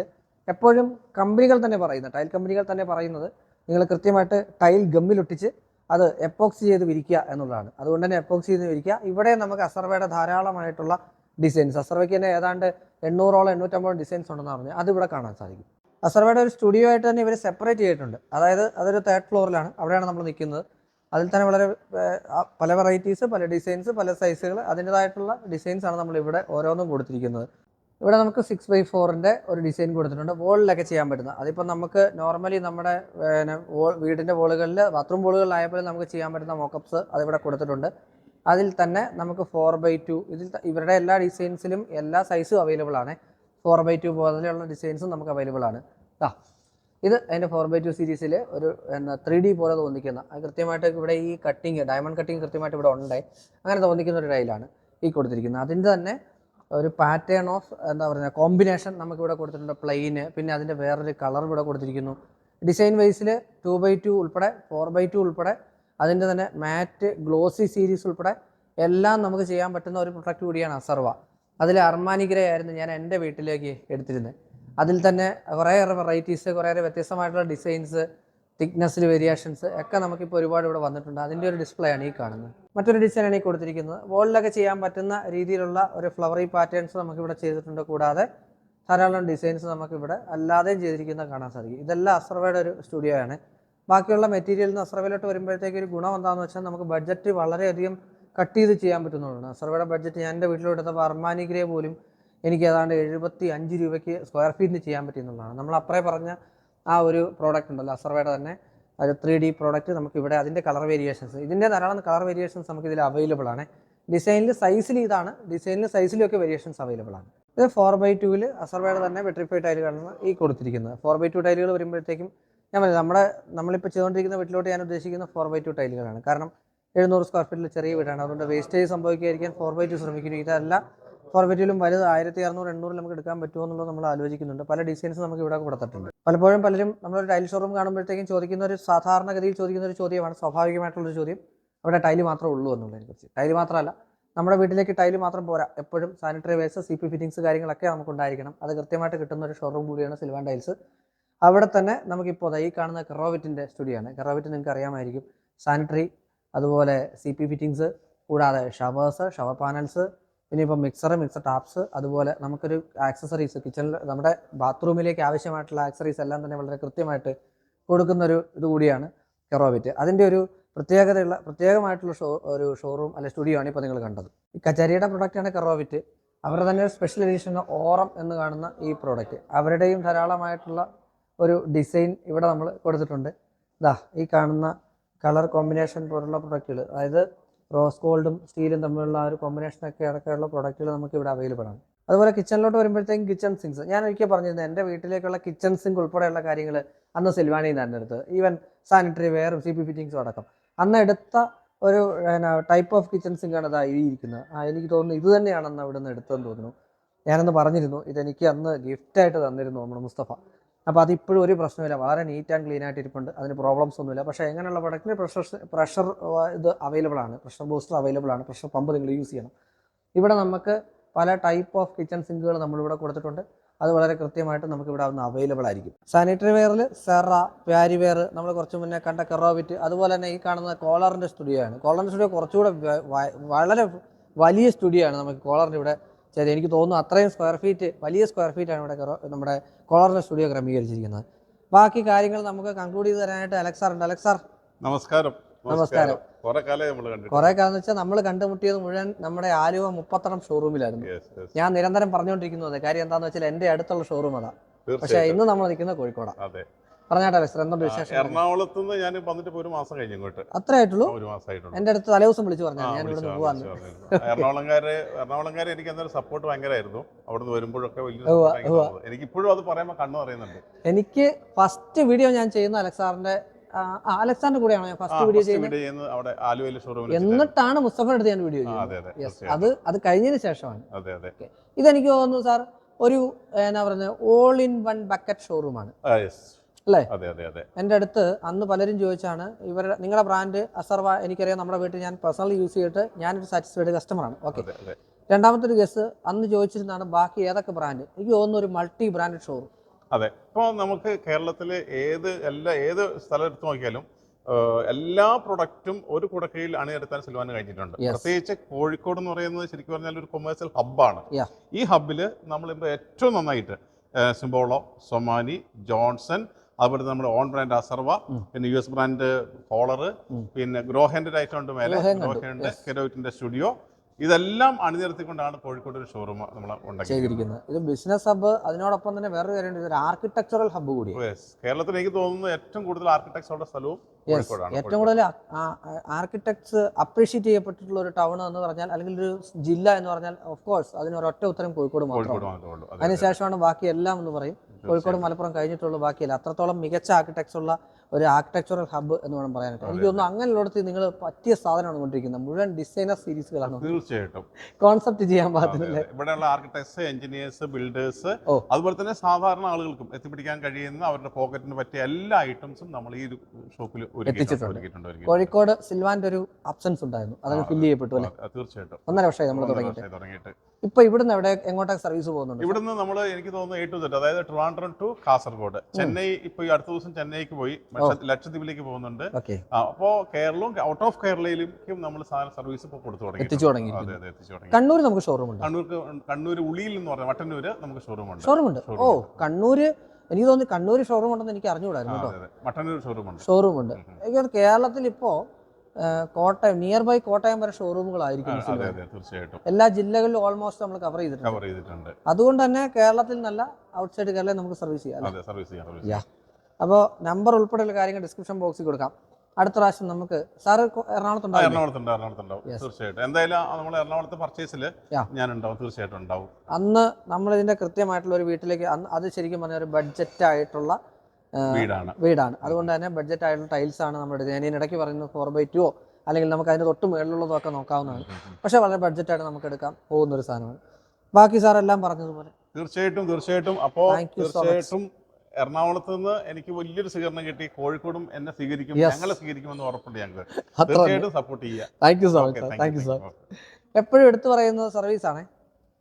എപ്പോഴും കമ്പനികൾ തന്നെ പറയുന്നത്. ടൈൽ കമ്പനികൾ തന്നെ പറയുന്നത് നിങ്ങൾ കൃത്യമായിട്ട് ടൈൽ ഗമ്മിലൊട്ടിച്ച് അത് എപ്പോക്സി ചെയ്ത് വിരിക്കുക എന്നുള്ളതാണ്. അതുകൊണ്ട് തന്നെ എപ്പോക്സി ചെയ്ത് വിരിക്കുക. ഇവിടെ നമുക്ക് അസർവയുടെ ധാരാളമായിട്ടുള്ള ഡിസൈൻസ് അസർവയ്ക്ക് തന്നെ ഏതാണ്ട് എണ്ണൂറോളം എണ്ണൂറ്റമ്പത് ഡിസൈൻസ് ഉണ്ടെന്ന് പറഞ്ഞാൽ അതിവിടെ കാണാൻ സാധിക്കും. അസർവയുടെ ഒരു സ്റ്റുഡിയോ ആയിട്ട് തന്നെ ഇവർ സെപ്പറേറ്റ് ചെയ്തിട്ടുണ്ട്. അതായത് അതൊരു തേർഡ് ഫ്ലോറിലാണ് അവിടെയാണ് നമ്മൾ നിൽക്കുന്നത്. അതിൽ തന്നെ വളരെ പല വെറൈറ്റീസ് പല ഡിസൈൻസ് പല സൈസുകൾ അതിന്റെതായിട്ടുള്ള ഡിസൈൻസ് ആണ് നമ്മൾ ഇവിടെ ഓരോന്നും കൊടുത്തിരിക്കുന്നത്. ഇവിടെ നമുക്ക് സിക്സ് ബൈ ഫോറിന്റെ ഒരു ഡിസൈൻ കൊടുത്തിട്ടുണ്ട്. വോളിലൊക്കെ ചെയ്യാൻ പറ്റുന്ന. അതിപ്പോൾ നമുക്ക് നോർമലി നമ്മുടെ wall- വീടിന്റെ വോളുകളിൽ ബാത്റൂം വോളുകളിലായപ്പോഴും നമുക്ക് ചെയ്യാൻ പറ്റുന്ന മോക്കപ്സ് അതിവിടെ കൊടുത്തിട്ടുണ്ട്. അതിൽ തന്നെ നമുക്ക് ഫോർ ബൈ ടു ഇതിൽ ഇവരുടെ എല്ലാ ഡിസൈൻസിലും എല്ലാ സൈസും അവൈലബിൾ ആണ്. ഫോർ ബൈ ടു പോലെയുള്ള ഡിസൈൻസും നമുക്ക് അവൈലബിൾ ആണ്. ദാ. ഇത് അതിന്റെ ഫോർ ബൈ ടു സീരീസിൽ ഒരു എന്താ ത്രീ ഡി പോലെ തോന്നിക്കുന്ന കൃത്യമായിട്ട് ഇവിടെ ഈ കട്ടിങ് ഡയമണ്ട് കട്ടിങ് കൃത്യമായിട്ട് ഇവിടെ ഉണ്ട്. അങ്ങനെ തോന്നിക്കുന്ന ഒരു ടൈലാണ് ഈ കൊടുത്തിരിക്കുന്നത്. അതിന്റെ തന്നെ ഒരു പാറ്റേൺ ഓഫ് എന്താ പറയുക കോമ്പിനേഷൻ നമുക്ക് ഇവിടെ കൊടുത്തിട്ടുണ്ട് പ്ലെയിന് പിന്നെ അതിന്റെ വേറൊരു കളർ ഇവിടെ കൊടുത്തിരിക്കുന്നു. ഡിസൈൻ വൈസിൽ ടു ബൈ ടു ഉൾപ്പെടെ ഫോർ ബൈ ടു ഉൾപ്പെടെ അതിന്റെ തന്നെ മാറ്റ് ഗ്ലോസി സീരീസ് ഉൾപ്പെടെ എല്ലാം നമുക്ക് ചെയ്യാൻ പറ്റുന്ന ഒരു പ്രൊഡക്റ്റ് കൂടിയാണ് അസർവ അതിൽ അർമാനി ഗ്രേ ആയിരുന്നു ഞാൻ എന്റെ വീട്ടിലേക്ക് എടുത്തിരുന്നത്. അതിൽ തന്നെ കുറേയേറെ വെറൈറ്റീസ് കുറേയേറെ വ്യത്യസ്തമായിട്ടുള്ള ഡിസൈൻസ് തിക്നെസ്സിൽ വേരിയേഷൻസ് ഒക്കെ നമുക്കിപ്പോൾ ഒരുപാട് ഇവിടെ വന്നിട്ടുണ്ട്. അതിന്റെ ഒരു ഡിസ്പ്ലേ ആണ് ഈ കാണുന്നത്. മറ്റൊരു ഡിസൈനാണ് ഈ കൊടുത്തിരിക്കുന്നത്. വോളിലൊക്കെ ചെയ്യാൻ പറ്റുന്ന രീതിയിലുള്ള ഒരു ഫ്ലവറി പാറ്റേൺസ് നമുക്കിവിടെ ചെയ്തിട്ടുണ്ട്. കൂടാതെ ധാരാളം ഡിസൈൻസ് നമുക്കിവിടെ അല്ലാതെയും ചെയ്തിരിക്കുന്നത് കാണാൻ സാധിക്കും. ഇതെല്ലാം അസ്രവയുടെ ഒരു സ്റ്റുഡിയോ ആണ്. ബാക്കിയുള്ള മെറ്റീരിയൽ നിന്ന് അസ്രവയിലോട്ട് വരുമ്പോഴത്തേക്ക് ഒരു ഗുണം എന്താണെന്ന് വെച്ചാൽ നമുക്ക് ബഡ്ജറ്റ് വളരെയധികം കട്ട് ചെയ്ത് ചെയ്യാൻ പറ്റുന്നതാണ് അസ്രവയുടെ ബഡ്ജറ്റ് ഞാൻ എന്റെ വീട്ടിലെടുത്തപ്പോൾ അർമാനി പോലും എനിക്ക് ഏതാണ്ട് എഴുപത്തി അഞ്ച് രൂപയ്ക്ക് സ്ക്വയർ ഫീറ്റിന് ചെയ്യാൻ പറ്റുന്നതാണ് നമ്മൾ അപ്പറേ പറഞ്ഞ ആ ഒരു പ്രോഡക്റ്റ് ഉണ്ടല്ലോ അസർവയുടെ തന്നെ. അത് ത്രീ ഡി പ്രോഡക്റ്റ് നമുക്ക് ഇവിടെ അതിന്റെ കളർ വേരിയേഷൻസ് ഇതിന്റെ ധാരാളം കളർ വേരിയേഷൻസ് നമുക്ക് ഇതിൽ അവൈലബിൾ ആണ്. ഡിസൈനിൽ സൈസിൽ ഇതാണ്. ഡിസൈനിൽ സൈസിലും ഒക്കെ വേരിയേഷൻസ് അവൈലബിൾ ആണ്. ഇത് ഫോർ ബൈ ടുവിൽ അസർവയുടെ തന്നെ വെട്രിഫൈഡ് ടൈലുകളാണ് ഈ കൊടുത്തിരിക്കുന്നത്. ഫോർ ബൈ ടു ടൈലുകൾ വരുമ്പോഴത്തേക്കും ഞാൻ പറഞ്ഞു നമ്മുടെ നമ്മളിപ്പോൾ ചെയ്തുകൊണ്ടിരിക്കുന്ന വീട്ടിലോട്ട് ഞാൻ ഉദ്ദേശിക്കുന്ന ഫോർ ബൈ ടു ടൈലുകളാണ് കാരണം എഴുന്നൂറ് സ്ക്വയർ ഫീറ്റിൽ ചെറിയ വീടാണ്. അതുകൊണ്ട് വേസ്റ്റേജ് സംഭവിക്കാതിരിക്കാൻ ഫോർ ബൈ ടു ശ്രമിക്കുന്നു. ഇതല്ല ഫോർ ബൈ ടുവിലും വലുത് ആയിരത്തി അറുന്നൂറ് എണ്ണൂറ് നമുക്ക് എടുക്കാൻ പറ്റുമോ എന്നുള്ളത് നമ്മൾ ആലോചിക്കുന്നുണ്ട്. പല ഡിസൈൻസ് നമുക്ക് ഇവിടെ കൊടുത്തിട്ടുണ്ട്. പലപ്പോഴും പലരും നമ്മളൊരു ടൈൽ ഷോറൂം കാണുമ്പോഴത്തേക്കും ചോദിക്കുന്ന ഒരു സാധാരണഗതിയിൽ ചോദിക്കുന്ന ഒരു ചോദ്യമാണ് സ്വാഭാവികമായിട്ടുള്ളൊരു ചോദ്യം. അവിടെ ടൈൽ മാത്രമേ ഉള്ളൂ എന്നുള്ളതിനെക്കുറിച്ച് ടൈൽ മാത്രമല്ല നമ്മുടെ വീട്ടിലേക്ക് ടൈൽ മാത്രം പോരാ. എപ്പോഴും sanitary waste C P fittings കാര്യങ്ങളൊക്കെ നമുക്ക് ഉണ്ടായിരിക്കണം. അത് കൃത്യമായിട്ട് കിട്ടുന്ന ഒരു ഷോറൂം കൂടിയാണ് സിൽവാൻ ടൈൽസ് അവിടെ തന്നെ നമുക്കിപ്പോൾ ഈ കാണുന്ന കെറോവിറ്റിന്റെ സ്റ്റുഡിയോ ആണ്. കെറോവിറ്റ് നിങ്ങൾക്ക് അറിയാമായിരിക്കും. സാനിറ്ററി അതുപോലെ സി പി ഫിറ്റിങ്സ് കൂടാതെ ഷവേഴ്സ് ഷവർ പാനൽസ് പിന്നെ ഇപ്പോൾ മിക്സർ മിക്സർ ടാപ്സ് അതുപോലെ നമുക്കൊരു ആക്സസറീസ് കിച്ചണിൽ നമ്മുടെ ബാത്റൂമിലേക്ക് ആവശ്യമായിട്ടുള്ള ആക്സസറീസ് എല്ലാം തന്നെ വളരെ കൃത്യമായിട്ട് കൊടുക്കുന്നൊരു ഇത് കൂടിയാണ് കെറോവിറ്റ് അതിന്റെ ഒരു പ്രത്യേകതയുള്ള പ്രത്യേകമായിട്ടുള്ള ഷോ ഒരു ഷോറൂം അല്ലെ സ്റ്റുഡിയോ ആണ് ഇപ്പോൾ നിങ്ങൾ കണ്ടത്. ഈ കച്ചേരിയുടെ പ്രൊഡക്റ്റാണ് കെറോവിറ്റ് അവരുടെ തന്നെ സ്പെഷ്യൽ എഡിഷൻ ഓറം എന്ന് കാണുന്ന ഈ പ്രോഡക്റ്റ് അവരുടെയും ധാരാളമായിട്ടുള്ള ഒരു ഡിസൈൻ ഇവിടെ നമ്മൾ കൊടുത്തിട്ടുണ്ട്. ഇതാ ഈ കാണുന്ന കളർ കോമ്പിനേഷൻ പോലുള്ള പ്രൊഡക്റ്റുകൾ അതായത് റോസ് ഗോൾഡും സ്റ്റീലും തമ്മിലുള്ള ആ ഒരു കോമ്പിനേഷനൊക്കെ ഇടയ്ക്കുള്ള പ്രൊഡക്റ്റുകൾ നമുക്ക് ഇവിടെ അവൈലബിൾ ആണ്. അതുപോലെ കിച്ചണിലോട്ട് വരുമ്പോഴത്തേക്കും കിച്ചൺ സിങ്സ് ഞാൻ ഒരിക്കൽ പറഞ്ഞിരുന്നത് എന്റെ വീട്ടിലേക്കുള്ള കിച്ചൺ സിങ്ക് ഉൾപ്പെടെയുള്ള കാര്യങ്ങൾ അന്ന് നിന്നായിരുന്നു എടുത്തത്. ഈവൻ സാനിറ്ററി വെയറും സി പി ഫിറ്റിങ്സും അടക്കം. അന്ന് എടുത്ത ഒരു ടൈപ്പ് ഓഫ് കിച്ചൺ സിങ്കാണ് ഇതാ ഈ ആ എനിക്ക് തോന്നുന്നു ഇത് തന്നെയാണെന്ന് അവിടെ നിന്ന് എടുത്തതെന്ന് തോന്നുന്നു. ഞാനന്ന് പറഞ്ഞിരുന്നു ഇതെനിക്ക് അന്ന് ഗിഫ്റ്റായിട്ട് തന്നിരുന്നു നമ്മുടെ മുസ്തഫ. അപ്പോൾ അതിപ്പോഴും ഒരു പ്രശ്നമില്ല വളരെ നീറ്റ് ആൻഡ് ക്ലീൻ ആയിട്ട് ഇരിപ്പുണ്ട്. അതിന് പ്രോബ്ലംസ് ഒന്നുമില്ല. പക്ഷേ എങ്ങനെയുള്ള പ്രൊഡക്റ്റിന് പ്രഷർ പ്രഷർ ഇത് അവൈലബിൾ ആണ്. പ്രഷർ ബൂസ്റ്റർ അവൈലബിൾ ആണ്. പ്രഷർ പമ്പ് നിങ്ങൾ യൂസ് ചെയ്യണം. ഇവിടെ നമുക്ക് പല ടൈപ്പ് ഓഫ് കിച്ചൺ സിങ്കുകൾ നമ്മളിവിടെ കൊടുത്തിട്ടുണ്ട്. അത് വളരെ കൃത്യമായിട്ട് നമുക്ക് ഇവിടെ ഒന്ന് അവൈലബിൾ ആയിരിക്കും. സാനിറ്ററി വെയറിൽ സെറ പ്യാരി വെയർ നമ്മൾ കുറച്ച് മുന്നേ കണ്ട കെറോവിറ്റ് അതുപോലെ തന്നെ ഈ കാണുന്ന കോളറിന്റെ സ്റ്റുഡിയോ ആണ്. കോളറിന്റെ സ്റ്റുഡിയോ കുറച്ചുകൂടെ വളരെ വലിയ സ്റ്റുഡിയോ ആണ് നമുക്ക് കോളറിന്റെ ഇവിടെ ചെയ്തത് എനിക്ക് തോന്നുന്നു അത്രയും സ്ക്വയർ ഫീറ്റ് വലിയ സ്ക്വയർ ഫീറ്റ് ആണ് ഇവിടെ നമ്മുടെ കോളറിന്റെ സ്റ്റുഡിയോ ക്രമീകരിച്ചിരിക്കുന്നത്. ബാക്കി കാര്യങ്ങൾ നമുക്ക് കൺക്ലൂഡ് ചെയ്ത് തരാനായിട്ട് അലക്സാർ ഉണ്ട്. അലക്സാർ. നമസ്കാരം. നമസ്കാരം. കുറെ കാലം എന്ന് വെച്ചാൽ നമ്മൾ കണ്ടുമുട്ടിയത് മുഴുവൻ നമ്മുടെ ആലുവ മുപ്പത്തണം ഷോറൂമിലായിരുന്നു. ഞാൻ നിരന്തരം പറഞ്ഞുകൊണ്ടിരിക്കുന്നത് കാര്യം എന്താണെന്ന് വെച്ചാൽ എന്റെ അടുത്തുള്ള ഷോറൂം അതാ. പക്ഷേ ഇന്ന് നമ്മൾ നിൽക്കുന്നത് കോഴിക്കോടാണ് പറഞ്ഞാട്ടെ അലക്സാർ എന്തുണ്ട് വിശേഷം എറണാകുളത്ത് നിന്ന് ഞാൻ വന്നിട്ട് ഒരു മാസം കഴിഞ്ഞു ഇങ്ങോട്ട്. അത്രയായിട്ടുള്ളൂ ഒരു മാസമായിട്ടുണ്ട് എന്റെ അടുത്ത് തലേദിവസം വിളിച്ചു പറഞ്ഞു ഞാൻ ഇവിടെ പോവാന്ന്. എറണാകുളംകാര് എറണാകുളംകാര് എനിക്ക് എന്തായാലും സപ്പോർട്ട് ഭയങ്കരമായിരുന്നു അവിടുന്ന് വരുമ്പോഴൊക്കെ വലിയ. എനിക്ക് ഇപ്പോഴും അത് പറയുമ്പോൾ കണ്ണു അറിയുന്നുണ്ട് എനിക്ക് ഫസ്റ്റ് വീഡിയോ ഞാൻ ചെയ്യുന്ന അലക്സാറിന്റെ അലക്സാറിന്റെ കൂടെയാണ് ഞാൻ ഫസ്റ്റ് വീഡിയോ ചെയ്യുന്നത്? എന്നിട്ടാണ് മുസ്തഫയുടെ അടുത്ത് ഞാൻ വീഡിയോ അതെ ചെയ്യുന്നത് അതെ അത് കഴിഞ്ഞതിന് ശേഷമാണ്. ഇതെനിക്ക് തോന്നുന്നു സാർ ഒരു എന്നാ പറയുന്നത് ഓൾ ഇൻ വൺ ബക്കറ്റ് ഷോറൂമാണ്. അല്ലേ? അതെ അതെ അതെ. എന്റെ അടുത്ത് അന്ന് പലരും ചോദിച്ചാണ് ഇവരുടെ നിങ്ങളുടെ ബ്രാൻഡ് അസർവ എനിക്കറിയാം നമ്മുടെ വീട്ടിൽ ഞാൻ പേഴ്സണലി യൂസ് ചെയ്തിട്ട് ഞാനൊരു സാറ്റിസ്ഫൈഡ് കസ്റ്റമറാണ് ഓക്കെ രണ്ടാമത്തെ ഒരു ഗസ് അന്ന് ചോദിച്ചിരുന്നാണ് ബാക്കി ഏതൊക്കെ ബ്രാൻഡ്? എനിക്ക് തോന്നുന്നു ഒരു മൾട്ടി ബ്രാൻഡ് ഷോറൂം അതെ. ഇപ്പോൾ നമുക്ക് കേരളത്തിൽ ഏത് എല്ലാ ഏത് സ്ഥലം എടുത്ത് നോക്കിയാലും എല്ലാ പ്രൊഡക്റ്റും ഒരു കുടക്കീഴിൽ അണിനിരത്താൻ സിൽവാന് കഴിഞ്ഞിട്ടുണ്ട്. പ്രത്യേകിച്ച് കോഴിക്കോട് എന്ന് പറയുന്നത് ശരിക്കും പറഞ്ഞാൽ ഒരു കൊമേഴ്സ്യൽ ഹബ്ബാണ്. ഈ ഹബ്ബിൽ നമ്മളിപ്പോൾ ഏറ്റവും നന്നായിട്ട് സിംബോളോ സൊമാനി ജോൺസൺ അതുപോലെ നമ്മുടെ ഓൺ ബ്രാൻഡ് അസർവ പിന്നെ യു എസ് ബ്രാൻഡ് കോളറ് ഉം. പിന്നെ ഗ്രോഹേന്റെ ഐറ്റം ഉണ്ട്. മേലെ ഗ്രോഹേൻ കെരോയിറ്റിന്റെ സ്റ്റുഡിയോ. ഇതെല്ലാം അണിനിരത്തിക്കൊണ്ടാണ് കോഴിക്കോട് ഒരു ഷോറൂം നമ്മൾ ഉണ്ടാക്കിയിരിക്കുന്നത്. ഇത് ബിസിനസ് ഹബ്ബ് അതിനോടൊപ്പം തന്നെ വേറൊരു കാര്യമുണ്ട്. ഇതൊരു ആർക്കിടെക്ചറൽ ഹബ്ബ് കൂടി. കേരളത്തിൽ എനിക്ക് തോന്നുന്നു ഏറ്റവും കൂടുതൽ ആർക്കിടെക്ചറുടെ സ്ഥലവും ഏറ്റവും കൂടുതൽ ആർക്കിടെക്ട്സ് അപ്രീഷിയേറ്റ് ചെയ്യപ്പെട്ടിട്ടുള്ള ഒരു ടൗൺ എന്ന് പറഞ്ഞാൽ അല്ലെങ്കിൽ ഒരു ജില്ല എന്ന് പറഞ്ഞാൽ ഓഫ് കോഴ്സ് അതിന് ഒരൊറ്റ ഉത്തരം കോഴിക്കോട് മാത്രമാണ്. അതിനുശേഷമാണ് ബാക്കി എല്ലാം എന്ന് പറയും. കോഴിക്കോട് മലപ്പുറം കഴിഞ്ഞിട്ടുള്ളൂ ബാക്കിയില്ല. അത്രത്തോളം മികച്ച ആർക്കിടെക്ട്സ് ഉള്ള ഒരു ആർക്കിടെക്ചറൽ ഹബ്ബ് എന്ന് വേണം പറയാനായിട്ട്. എനിക്ക് തോന്നുന്നു അങ്ങനെയുള്ളടത്ത് നിങ്ങൾ പറ്റിയ സാധനമാണ് കൊണ്ടിരിക്കുന്നത്. മുഴുവൻ ഡിസൈനർ സീരീസുകളാണ് തീർച്ചയായിട്ടും. കോൺസെപ്റ്റ് ചെയ്യാൻ പാടില്ല? ഇവിടെയുള്ള ആർക്കിടെക്ട്സ് എഞ്ചിനീയേഴ്സ് ബിൽഡേഴ്സ് അതുപോലെ തന്നെ സാധാരണ ആളുകൾക്കും എത്തിപ്പിടിക്കാൻ കഴിയുന്ന അവരുടെ പോക്കറ്റിന് പറ്റിയ എല്ലാ ഐറ്റംസും നമ്മൾ ഈ ഷോപ്പിൽ എത്തിച്ചിട്ടുണ്ട്. കോഴിക്കോട് സിൽവാന്റെ ഒരു അബ്സൻസ് ഉണ്ടായിരുന്നു. ആ, ഫില്ല് ചെയ്യപ്പെട്ടു അല്ലേ? തീർച്ചയായിട്ടും. ഒന്നര വർഷമായി നമ്മൾ തുടങ്ങിയിട്ട്. ഇപ്പൊ ഇവിടുന്ന് എവിടെ എങ്ങോട്ടൊക്കെ സർവീസ് പോകുന്നുണ്ട്? ഇവിടുന്ന് നമ്മൾ എനിക്ക് തോന്നുന്നു എ ടു സെറ്റ് അതായത് ട്രിവാൻഡ്രം ടു കാസർഗോഡ്. ചെന്നൈ ഇപ്പൊ ഈ അടുത്ത ദിവസം ചെന്നൈക്ക് പോയി. ലക്ഷദ്വീപിലേക്ക് പോകുന്നുണ്ട്. അപ്പോ കേരളവും ഔട്ട് ഓഫ് കേരളയിലേക്കും നമ്മൾ സാധന സർവീസ് ഇപ്പോൾ കൊടുത്തു തുടങ്ങി കണ്ണൂർ നമുക്ക് ഷോറൂം ഉണ്ട്. കണ്ണൂർക്ക് കണ്ണൂർ ഉളിയിൽ എന്ന് പറഞ്ഞ വട്ടന്നൂര് നമുക്ക് ഷോറൂം ഉണ്ട്. ഷോറൂം ഉണ്ട്. ഓ. കണ്ണൂര് എനിക്ക് തോന്നുന്നു കണ്ണൂർ ഷോറൂം ഉണ്ടെന്ന് എനിക്ക് അറിഞ്ഞുകൂടായിരുന്നു കേട്ടോ. ഷോറൂം ഉണ്ട്. ഷോറൂം ഉണ്ട്. എനിക്ക് കേരളത്തിൽ ഇപ്പോ കോട്ടയം നിയർ ബൈ കോട്ടയം വരെ ഷോറൂമുകളായിരിക്കും തീർച്ചയായിട്ടും. എല്ലാ ജില്ലകളിലും ഓൾമോസ്റ്റ് നമ്മൾ കവർ ചെയ്തിട്ടുണ്ട്. അതുകൊണ്ട് തന്നെ കേരളത്തിൽ നല്ല ഔട്ട്സൈഡ് കേരളയിൽ നമുക്ക് സർവീസ് ചെയ്യാം സർവീസ് ചെയ്യാം. അപ്പോൾ നമ്പർ ഉൾപ്പെടെയുള്ള കാര്യങ്ങൾ ഡിസ്ക്രിപ്ഷൻ ബോക്സിൽ കൊടുക്കാം. അടുത്ത പ്രാവശ്യം നമുക്ക് സാറ് എറണാകുളത്ത് എറണാകുളത്തുണ്ട് എറണാകുളത്തുണ്ടാവും. Yes. തീർച്ചയായിട്ടും. എന്തായാലും നമ്മൾ എറണാകുളത്ത് പർച്ചേസിൽ ഞാൻ ഉണ്ടാവും തീർച്ചയായിട്ടും ഉണ്ടാവും. അന്ന് നമ്മൾ ഇതിന്റെ കൃത്യമായിട്ടുള്ള ഒരു വീട്ടിലേക്ക് അന്ന് അത് ശരിക്കും പറഞ്ഞ ഒരു ബഡ്ജറ്റ് ആയിട്ടുള്ള വീടാണ്. വീടാണ്. അതുകൊണ്ട് തന്നെ ബഡ്ജറ്റ് ആയിട്ടുള്ള ടൈൽസ് ആണ് നമ്മുടെ ഞാൻ ഇതിനിടയ്ക്ക് പറയുന്നത് ഫോർ ബൈ ടുവോ അല്ലെങ്കിൽ നമുക്ക് അതിന് തൊട്ട് മുകളിലുള്ളതൊക്കെ നോക്കാവുന്നതാണ്. പക്ഷേ വളരെ ബഡ്ജറ്റായിട്ട് നമുക്ക് എടുക്കാം പോകുന്ന ഒരു സാധനമാണ്. ബാക്കി സാർ എല്ലാം പറഞ്ഞതുപോലെ. തീർച്ചയായിട്ടും തീർച്ചയായിട്ടും. അപ്പോൾ തീർച്ചയായിട്ടും എറണാകുളത്ത് നിന്ന് എനിക്ക് വലിയൊരു സ്വീകരണം കിട്ടി. കോഴിക്കോടും എന്നെ സ്വീകരിക്കും. ഞങ്ങളെ സ്വീകരിക്കുമെന്ന് ഉറപ്പുണ്ട് ഞങ്ങൾ തീർച്ചയായിട്ടും സപ്പോർട്ട് ചെയ്യുക thank you so Okay, much thank thank you sir എപ്പോഴും എടുത്തു പറയുന്ന സർവീസ് ആണ്.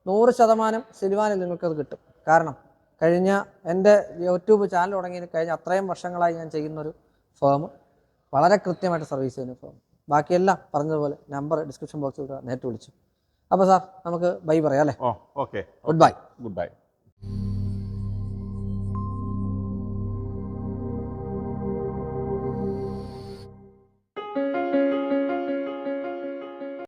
നൂറ് ശതമാനം സിൽവാനിൽ നിങ്ങൾക്കത് കിട്ടും. കാരണം കഴിഞ്ഞ എന്റെ യൂട്യൂബ് ചാനൽ തുടങ്ങി കഴിഞ്ഞ അത്രയും വർഷങ്ങളായി ഞാൻ ചെയ്യുന്നൊരു ഫേം വളരെ കൃത്യമായിട്ട് സർവീസ് ചെയ്യുന്ന ഫേം ബാക്കിയെല്ലാം പറഞ്ഞതുപോലെ നമ്പർ ഡിസ്ക്രിപ്ഷൻ ബോക്സിൽ നേരിട്ട് വിളിച്ചു. അപ്പോൾ സാർ നമുക്ക് ബൈ പറയാം അല്ലേ? Okay good bye good bye